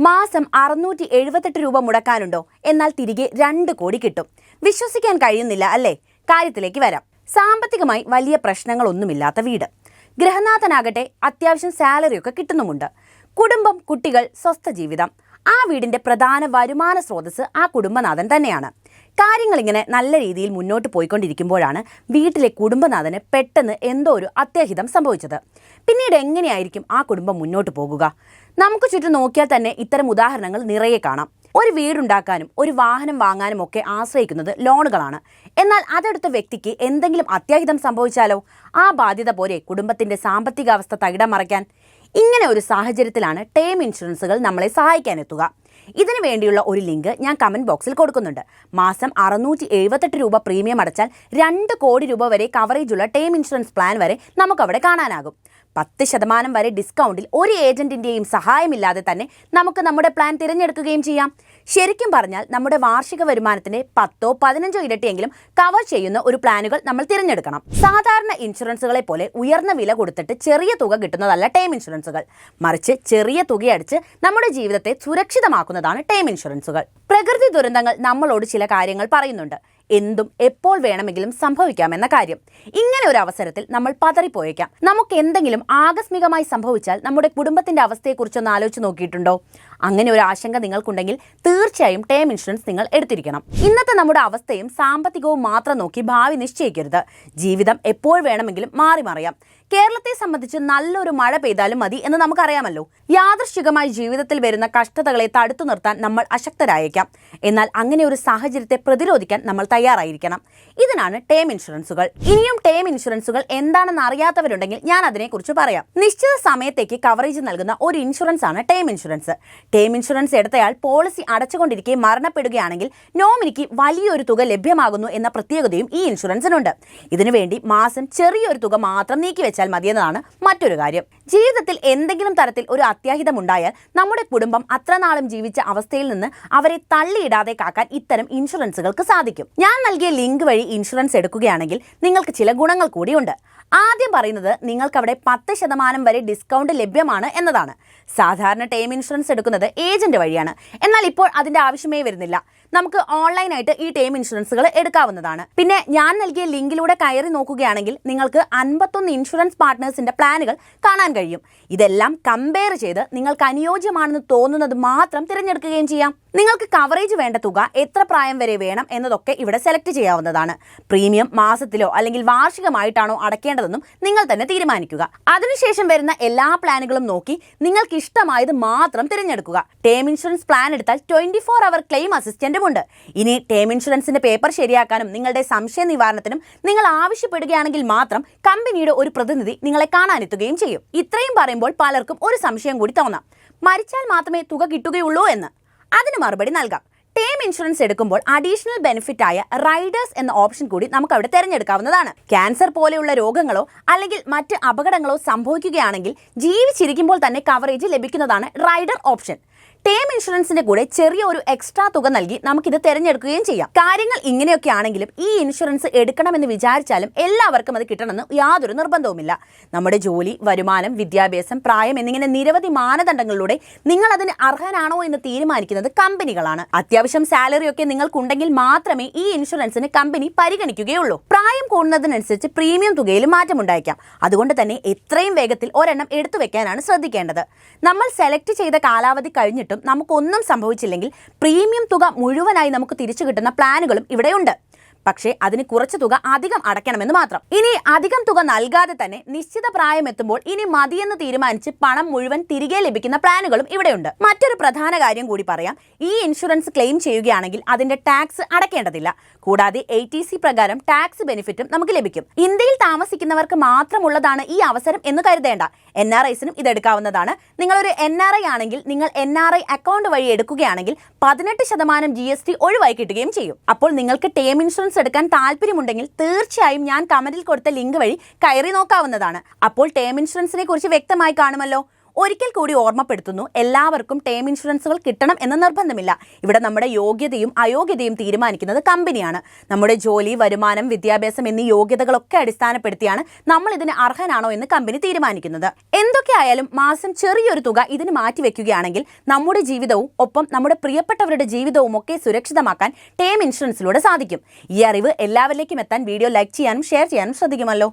മാസം അറുന്നൂറ്റി എഴുപത്തെട്ട് രൂപ മുടക്കാനുണ്ടോ? എന്നാൽ തിരികെ രണ്ട് കോടി കിട്ടും. വിശ്വസിക്കാൻ കഴിയുന്നില്ല അല്ലേ? കാര്യത്തിലേക്ക് വരാം. സാമ്പത്തികമായി വലിയ പ്രശ്നങ്ങളൊന്നുമില്ലാത്ത വീട്. ഗൃഹനാഥനാകട്ടെ അത്യാവശ്യം സാലറിയൊക്കെ കിട്ടുന്നുമുണ്ട്. കുടുംബം കുട്ടികൾ സ്വസ്ഥ ജീവിതം. ആ വീടിന്റെ പ്രധാന വരുമാന സ്രോതസ് ആ കുടുംബനാഥൻ തന്നെയാണ്. കാര്യങ്ങൾ ഇങ്ങനെ നല്ല രീതിയിൽ മുന്നോട്ട് പോയിക്കൊണ്ടിരിക്കുമ്പോഴാണ് വീട്ടിലെ കുടുംബനാഥന് പെട്ടെന്ന് എന്തോ ഒരു അത്യാഹിതം സംഭവിച്ചത്. പിന്നീട് എങ്ങനെയായിരിക്കും ആ കുടുംബം മുന്നോട്ട് പോകുക? നമുക്ക് ചുറ്റും നോക്കിയാൽ തന്നെ ഇത്തരം ഉദാഹരണങ്ങൾ നിറയെ കാണാം. ഒരു വീടുണ്ടാക്കാനും ഒരു വാഹനം വാങ്ങാനും ഒക്കെ ആശ്രയിക്കുന്നത് ലോണുകളാണ്. എന്നാൽ അതെടുത്ത വ്യക്തിക്ക് എന്തെങ്കിലും അത്യാഹിതം സംഭവിച്ചാലോ? ആ ബാധ്യത പോലെ കുടുംബത്തിന്റെ സാമ്പത്തികാവസ്ഥ തകിടം മറയ്ക്കാൻ ഇങ്ങനെ ഒരു സാഹചര്യത്തിലാണ് ടേം ഇൻഷുറൻസുകൾ നമ്മളെ സഹായിക്കാനെത്തുക. ഇതിനു വേണ്ടിയുള്ള ഒരു ലിങ്ക് ഞാൻ കമന്റ് ബോക്സിൽ കൊടുക്കുന്നുണ്ട്. മാസം അറുന്നൂറ്റി എഴുപത്തെട്ട് രൂപ പ്രീമിയം അടച്ചാൽ രണ്ട് കോടി രൂപ വരെ കവറേജുള്ള ടേം ഇൻഷുറൻസ് പ്ലാൻ വരെ നമുക്കവിടെ കാണാനാകും. പത്ത് ശതമാനം വരെ ഡിസ്കൗണ്ടിൽ ഒരു ഏജന്റിന്റെയും സഹായമില്ലാതെ തന്നെ നമുക്ക് നമ്മുടെ പ്ലാൻ തിരഞ്ഞെടുക്കുകയും ചെയ്യാം. ശരിക്കും പറഞ്ഞാൽ നമ്മുടെ വാർഷിക വരുമാനത്തിന്റെ പത്തോ പതിനഞ്ചോ ഇരട്ടിയെങ്കിലും കവർ ചെയ്യുന്ന ഒരു പ്ലാനുകൾ നമ്മൾ തിരഞ്ഞെടുക്കണം. സാധാരണ ഇൻഷുറൻസുകളെ പോലെ ഉയർന്ന വില കൊടുത്തിട്ട് ചെറിയ തുക കിട്ടുന്നതല്ല ടേം ഇൻഷുറൻസുകൾ മറിച്ച് ചെറിയ തുകയടിച്ച് നമ്മുടെ ജീവിതത്തെ സുരക്ഷിതമാക്കുന്നതാണ് ടേം ഇൻഷുറൻസുകൾ പ്രകൃതി ദുരന്തങ്ങൾ നമ്മളോട് ചില കാര്യങ്ങൾ പറയുന്നുണ്ട്. എന്തും എപ്പോൾ വേണമെങ്കിലും സംഭവിക്കാമെന്ന കാര്യം. ഇങ്ങനെ ഒരു അവസരത്തിൽ നമ്മൾ പതറിപ്പോയേക്കാം. നമുക്ക് എന്തെങ്കിലും ആകസ്മികമായി സംഭവിച്ചാൽ നമ്മുടെ കുടുംബത്തിന്റെ അവസ്ഥയെക്കുറിച്ചൊന്ന് ആലോചിച്ച് നോക്കിയിട്ടുണ്ടോ? അങ്ങനെ ഒരു ആശങ്ക നിങ്ങൾക്കുണ്ടെങ്കിൽ തീർച്ചയായും ടേം ഇൻഷുറൻസ് നിങ്ങൾ എടുത്തിരിക്കണം. ഇന്നത്തെ നമ്മുടെ അവസ്ഥയും സാമ്പത്തികവും മാത്രം നോക്കി ഭാവി നിശ്ചയിക്കരുത്. ജീവിതം എപ്പോൾ വേണമെങ്കിലും മാറി മറിയാം. കേരളത്തെ സംബന്ധിച്ച് നല്ലൊരു മഴ പെയ്താലും മതി എന്ന് നമുക്കറിയാമല്ലോ. യാദൃശ്ചികമായി ജീവിതത്തിൽ വരുന്ന കഷ്ടതകളെ തടുത്തു നിർത്താൻ നമ്മൾ അശക്തരായേക്കാം. എന്നാൽ അങ്ങനെ ഒരു സാഹചര്യത്തെ പ്രതിരോധിക്കാൻ നമ്മൾ തയ്യാറായിരിക്കണം. ഇതിനാണ് ടേം ഇൻഷുറൻസുകൾ ഇനിയും ടേം ഇൻഷുറൻസുകൾ എന്താണെന്ന് അറിയാത്തവരുണ്ടെങ്കിൽ ഞാൻ അതിനെക്കുറിച്ച് പറയാം. നിശ്ചിത സമയത്തേക്ക് കവറേജ് നൽകുന്ന ഒരു ഇൻഷുറൻസ് ആണ് ടേം ഇൻഷുറൻസ് ടേം ഇൻഷുറൻസ് എടുത്തയാൾ പോളിസി അടച്ചുകൊണ്ടിരിക്കെ മരണപ്പെടുകയാണെങ്കിൽ നോമിനിക്ക് വലിയൊരു തുക ലഭ്യമാകുന്നു എന്ന പ്രത്യേകതയും ഈ ഇൻഷുറൻസിനുണ്ട് ഇതിനുവേണ്ടി മാസം ചെറിയൊരു തുക മാത്രം നീക്കിവെച്ചാൽ മതിയെന്നതാണ് മറ്റൊരു കാര്യം. ജീവിതത്തിൽ എന്തെങ്കിലും തരത്തിൽ ഒരു അത്യാഹിതമുണ്ടായാൽ നമ്മുടെ കുടുംബം അത്രനാളും ജീവിച്ച അവസ്ഥയിൽ നിന്ന് അവരെ തള്ളിയിടാതെ കാക്കാൻ ഇത്തരം ഇൻഷുറൻസുകൾക്ക് സാധിക്കും. ഞാൻ നൽകിയ ലിങ്ക് വഴി ഇൻഷുറൻസ് എടുക്കുകയാണെങ്കിൽ നിങ്ങൾക്ക് ചില ഗുണങ്ങൾ കൂടിയുണ്ട്. ആദ്യം പറയുന്നത് നിങ്ങൾക്ക് അവിടെ പത്ത് ശതമാനം വരെ ഡിസ്കൗണ്ട് ലഭ്യമാണ് എന്നതാണ്. സാധാരണ ടേം ഇൻഷുറൻസ് എടുക്കുന്നത് ഏജന്റ് വഴിയാണ്. എന്നാൽ ഇപ്പോൾ അതിന്റെ ആവശ്യമേ വരുന്നില്ല. നമുക്ക് ഓൺലൈനായിട്ട് ഈ ടേം ഇൻഷുറൻസുകൾ എടുക്കാവുന്നതാണ്. പിന്നെ ഞാൻ നൽകിയ ലിങ്കിലൂടെ കയറി നോക്കുകയാണെങ്കിൽ നിങ്ങൾക്ക് അൻപത്തൊന്ന് ഇൻഷുറൻസ് പാർട്ട്നേഴ്സിന്റെ പ്ലാനുകൾ കാണാൻ കഴിയും. ഇതെല്ലാം കമ്പയർ ചെയ്ത് നിങ്ങൾക്ക് അനുയോജ്യമാണെന്ന് തോന്നുന്നത് മാത്രം തിരഞ്ഞെടുക്കുകയും ചെയ്യാം. നിങ്ങൾക്ക് കവറേജ് വേണ്ട തുക എത്ര പ്രായം വരെ വേണം എന്നതൊക്കെ ഇവിടെ സെലക്ട് ചെയ്യാവുന്നതാണ്. പ്രീമിയം മാസത്തിലോ അല്ലെങ്കിൽ വാർഷികമായിട്ടാണോ അടയ്ക്കേണ്ടതെന്നും നിങ്ങൾ തന്നെ തീരുമാനിക്കുക. അതിനുശേഷം വരുന്ന എല്ലാ പ്ലാനുകളും നോക്കി നിങ്ങൾക്ക് ഇഷ്ടമായത് മാത്രം തിരഞ്ഞെടുക്കുക. ടേം ഇൻഷുറൻസ് പ്ലാൻ എടുത്താൽ ട്വന്റി ഫോർ അവർ ക്ലെയിം അസിസ്റ്റന്റും ഉണ്ട് ഇനി ടേം ഇൻഷുറൻസിന്റെ പേപ്പർ ശരിയാക്കാനും നിങ്ങളുടെ സംശയ നിവാരണത്തിനും നിങ്ങൾ ആവശ്യപ്പെടുകയാണെങ്കിൽ മാത്രം കമ്പനിയുടെ ഒരു പ്രതിനിധി നിങ്ങളെ കാണാനെത്തുകയും ചെയ്യും. ഇത്രയും പറയുമ്പോൾ പലർക്കും ഒരു സംശയം കൂടി തോന്നാം. മരിച്ചാൽ മാത്രമേ തുക കിട്ടുകയുള്ളൂ എന്ന്. അതിന് മറുപടി നൽകാം. ടേം ഇൻഷുറൻസ് എടുക്കുമ്പോൾ അഡീഷണൽ ബെനിഫിറ്റ് ആയ റൈഡേഴ്സ് എന്ന ഓപ്ഷൻ കൂടി നമുക്ക് അവിടെ തിരഞ്ഞെടുക്കാവുന്നതാണ്. ക്യാൻസർ പോലെയുള്ള രോഗങ്ങളോ അല്ലെങ്കിൽ മറ്റ് അപകടങ്ങളോ സംഭവിക്കുകയാണെങ്കിൽ ജീവിച്ചിരിക്കുമ്പോൾ തന്നെ കവറേജ് ലഭിക്കുന്നതാണ് റൈഡർ ഓപ്ഷൻ ടേം ഇൻഷുറൻസിന്റെ കൂടെ ചെറിയ ഒരു എക്സ്ട്രാ തുക നൽകി നമുക്കിത് തിരഞ്ഞെടുക്കുകയും ചെയ്യാം. കാര്യങ്ങൾ ഇങ്ങനെയൊക്കെ ആണെങ്കിലും ഈ ഇൻഷുറൻസ് എടുക്കണമെന്ന് വിചാരിച്ചാലും എല്ലാവർക്കും അത് കിട്ടണമെന്ന് യാതൊരു നിർബന്ധവുമില്ല. നമ്മുടെ ജോലി വരുമാനം വിദ്യാഭ്യാസം പ്രായം എന്നിങ്ങനെ നിരവധി മാനദണ്ഡങ്ങളിലൂടെ നിങ്ങൾ അതിന് അർഹനാണോ എന്ന് തീരുമാനിക്കുന്നത് കമ്പനികളാണ്. അത്യാവശ്യം സാലറി ഒക്കെ നിങ്ങൾക്കുണ്ടെങ്കിൽ മാത്രമേ ഈ ഇൻഷുറൻസിന് കമ്പനി പരിഗണിക്കുകയുള്ളൂ. പ്രായം കൂടുന്നതിനനുസരിച്ച് പ്രീമിയം തുകയിൽ മാറ്റമുണ്ടായേക്കാം അതുകൊണ്ട് തന്നെ എത്രയും വേഗത്തിൽ ഒരെണ്ണം എടുത്തു വെക്കാനാണ് ശ്രദ്ധിക്കേണ്ടത്. നമ്മൾ സെലക്ട് ചെയ്ത കാലാവധി കഴിഞ്ഞിട്ടും നമുക്കൊന്നും സംഭവിച്ചില്ലെങ്കിൽ പ്രീമിയം തുക മുഴുവനായി നമുക്ക് തിരിച്ചു കിട്ടുന്ന പ്ലാനുകളും ഇവിടെയുണ്ട്. പക്ഷേ അതിന് കുറച്ച് തുക അധികം അടയ്ക്കണമെന്ന് മാത്രം. ഇനി അധികം തുക നൽകാതെ തന്നെ നിശ്ചിത പ്രായം എത്തുമ്പോൾ ഇനി മതിയെന്ന് തീരുമാനിച്ച് പണം മുഴുവൻ തിരികെ ലഭിക്കുന്ന പ്ലാനുകളും ഇവിടെയുണ്ട്. മറ്റൊരു പ്രധാന കാര്യം കൂടി പറയാം. ഈ ഇൻഷുറൻസ് ക്ലെയിം ചെയ്യുകയാണെങ്കിൽ അതിന്റെ ടാക്സ് അടയ്ക്കേണ്ടതില്ല. കൂടാതെ എ ടി സി പ്രകാരം ടാക്സ് ബെനിഫിറ്റും നമുക്ക് ലഭിക്കും. ഇന്ത്യയിൽ താമസിക്കുന്നവർക്ക് മാത്രമുള്ളതാണ് ഈ അവസരം എന്ന് കരുതേണ്ട. എൻ ആർ ഐസിനും ഇതെടുക്കാവുന്നതാണ് നിങ്ങളൊരു എൻ ആർ ഐ ആണെങ്കിൽ നിങ്ങൾ എൻ ആർ ഐ അക്കൗണ്ട് വഴി എടുക്കുകയാണെങ്കിൽ പതിനെട്ട് ശതമാനം ജി എസ് ടി ഒഴിവായി കിട്ടുകയും ചെയ്യും. അപ്പോൾ നിങ്ങൾക്ക് ടേം ഇൻഷുറൻസ് എടുക്കാൻ താല്പര്യമുണ്ടെങ്കിൽ തീർച്ചയായും ഞാൻ കമന്റിൽ കൊടുത്ത ലിങ്ക് വഴി കയറി നോക്കാവുന്നതാണ്. അപ്പോൾ ടേം ഇൻഷുറൻസിനെ കുറിച്ച് വ്യക്തമായി കാണുമല്ലോ. ഒരിക്കൽ കൂടി ഓർമ്മപ്പെടുത്തുന്നു എല്ലാവർക്കും ടേം ഇൻഷുറൻസുകൾ കിട്ടണം എന്ന നിർബന്ധമില്ല. ഇവിടെ നമ്മുടെ യോഗ്യതയും അയോഗ്യതയും തീരുമാനിക്കുന്നത് കമ്പനിയാണ്. നമ്മുടെ ജോലി വരുമാനം വിദ്യാഭ്യാസം എന്നീ യോഗ്യതകളൊക്കെ അടിസ്ഥാനപ്പെടുത്തിയാണ് നമ്മൾ ഇതിന് അർഹനാണോ എന്ന് കമ്പനി തീരുമാനിക്കുന്നത്. എന്തൊക്കെയായാലും മാസം ചെറിയൊരു തുക ഇതിന് മാറ്റിവെക്കുകയാണെങ്കിൽ നമ്മുടെ ജീവിതവും ഒപ്പം നമ്മുടെ പ്രിയപ്പെട്ടവരുടെ ജീവിതവും ഒക്കെ സുരക്ഷിതമാക്കാൻ ടേം ഇൻഷുറൻസിലൂടെ സാധിക്കും. ഈ അറിവ് എല്ലാവരിലേക്കും എത്താൻ വീഡിയോ ലൈക്ക് ചെയ്യാനും ഷെയർ ചെയ്യാനും ശ്രദ്ധിക്കുമല്ലോ.